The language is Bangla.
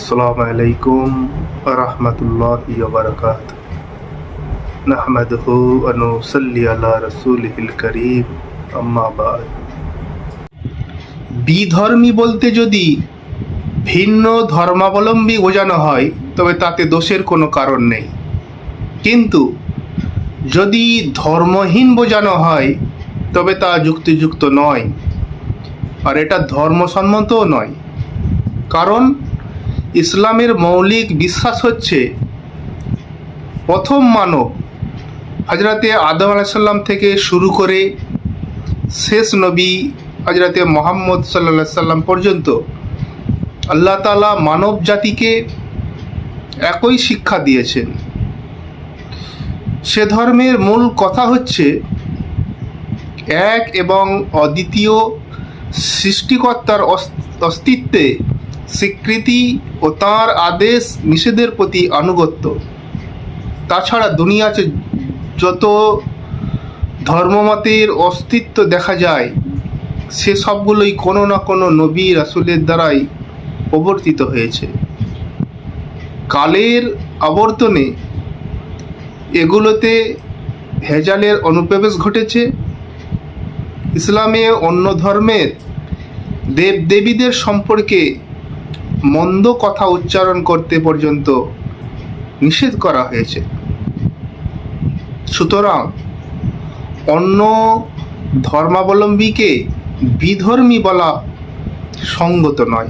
আসসালামু আলাইকুম রহমতুল্লাহি আলা কারীম। বিধর্মী বলতে যদি ভিন্ন ধর্মাবলম্বী বোঝানো হয়, তবে তাতে দোষের কোনো কারণ নেই। কিন্তু যদি ধর্মহীন বোঝানো হয়, তবে তা যুক্তিযুক্ত নয়। আর এটা ধর্মসম্মতও নয়। কারণ ইসলামের মৌলিক বিশ্বাস হচ্ছে প্রথম মানব। হজরতে আদম আলাইসাল্লাম থেকে শুরু করে শেষ নবী হজরতে মোহাম্মদ সাল্লা সাল্লাম পর্যন্ত আল্লাহ তালা মানব জাতিকে একই শিক্ষা দিয়েছেন। সে ধর্মের মূল কথা হচ্ছে এক এবং অদ্বিতীয় সৃষ্টিকর্তার অস- অস্তিত্বে স্বীকৃতি ও তাঁর আদেশ নিষেধের প্রতি আনুগত্য। তাছাড়া দুনিয়াতে যত ধর্মমতের অস্তিত্ব দেখা যায়, সে সবগুলোই কোনো না কোনো নবী রাসুলের দ্বারাই প্রবর্তিত হয়েছে। কালের আবর্তনে এগুলোতে ভেজালের অনুপ্রবেশ ঘটেছে। ইসলামে অন্য ধর্মের দেবদেবীদের সম্পর্কে মন্দ কথা উচ্চারণ করতে পর্যন্ত নিষেধ করা হয়েছে। সুতরাং অন্য ধর্মাবলম্বীকে বিধর্মী বলা সঙ্গত নয়।